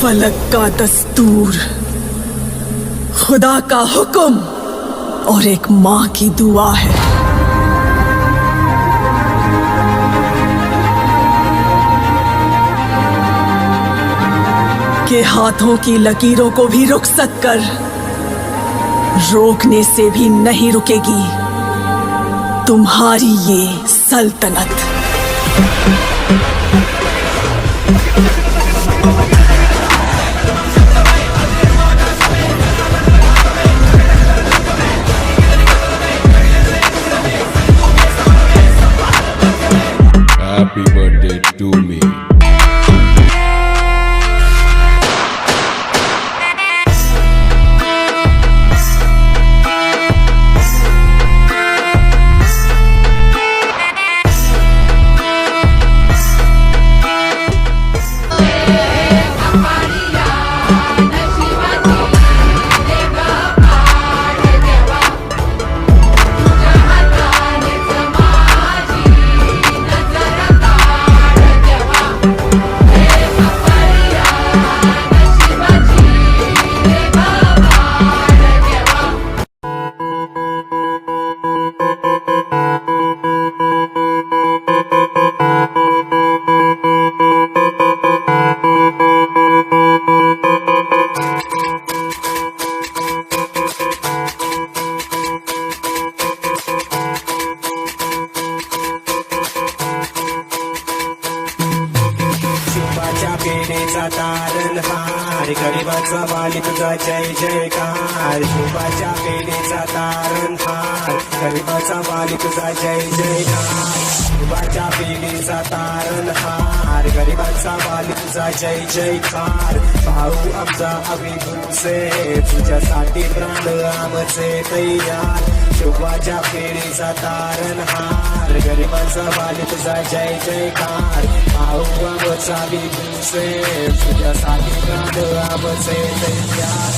फलक का दस्तूर, खुदा का हुक्म और एक माँ की दुआ है। के हाथों की लकीरों को भी रुखसत कर, रोकने से भी नहीं रुकेगी तुम्हारी ये सल्तनत। Happy शुभाच्या पेढेचा तारणहार गरिबाचा बाली तुझा जय जयकार. शुभाच्या पेढेचा तारणहार गरिबाचा वाली तुझा जय जयकार. शुभाच्या पेढेचा तारणहार गरिबाचा बाली तुझा जय जयकार. भाऊ तुझा अभिभूसे तुझ्यासाठी प्राण आमचे तयार. शोभाच्या पेढीचा तारणहार गरिबांचा बाल तुझा जय जयकार. भाऊ आमचा विभूसे तुझ्यासाठी प्राण आमचे तयार.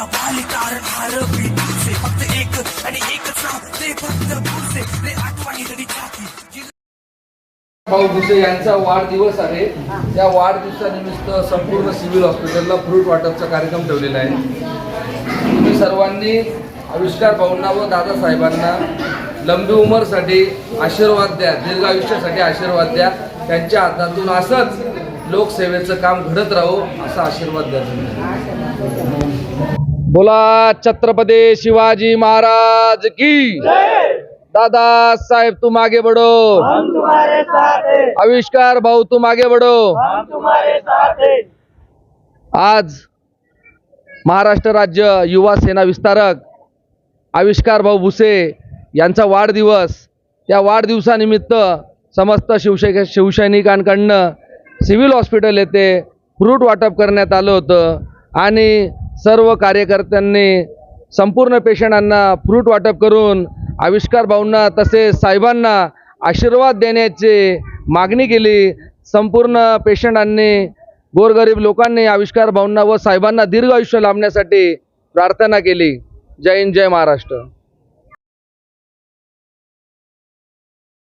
गरिबांचा वाली कारण हार भेटूचे फक्त एक आणि एकच नाव. ते फक्त पुरसे रे आठवणी तरी छाती. भाऊ भुसे यांचा वाढदिवस आहे. त्या वाढदिवसानिमित्त संपूर्ण सिव्हिल हॉस्पिटलला फ्रूट वाटपचा कार्यक्रम ठेवलेला आहे. तुम्ही सर्वांनी आविष्कार भाऊंना व दादासाहेबांना लंबी उमरसाठी आशीर्वाद द्या. दीर्घ आयुष्यासाठी आशीर्वाद द्या. त्यांच्या हातातून असंच लोकसेवेचं काम घडत राहो असा आशीर्वाद द्या तुम्ही. बोला छत्रपती शिवाजी महाराज की. दादा साहेब तू मागे बढ़ो आविष्कार भाऊ तू मागे बढ़ो आज महाराष्ट्र राज्य युवा सेना विस्तारक आविष्कार भाऊ भुसे यांचा वाढदिवस या वाढदिवसानिमित्त समस्त शिवसै शिवसैनिकांकडनं सिव्हिल हॉस्पिटल येथे फ्रूट वाटप करण्यात आलं होतं. आणि सर्व कार्यकर्त्यांनी संपूर्ण पेशंटांना फ्रूट वाटप करून आविष्कार भाऊंना तसेच साहेबांना आशीर्वाद देण्याची मागणी केली. संपूर्ण पेशंटांनी गोरगरीब लोकांनी आविष्कार भाऊंना व साहेबांना दीर्घ आयुष्य लाभण्यासाठी प्रार्थना केली. जय हिंद जय महाराष्ट्र.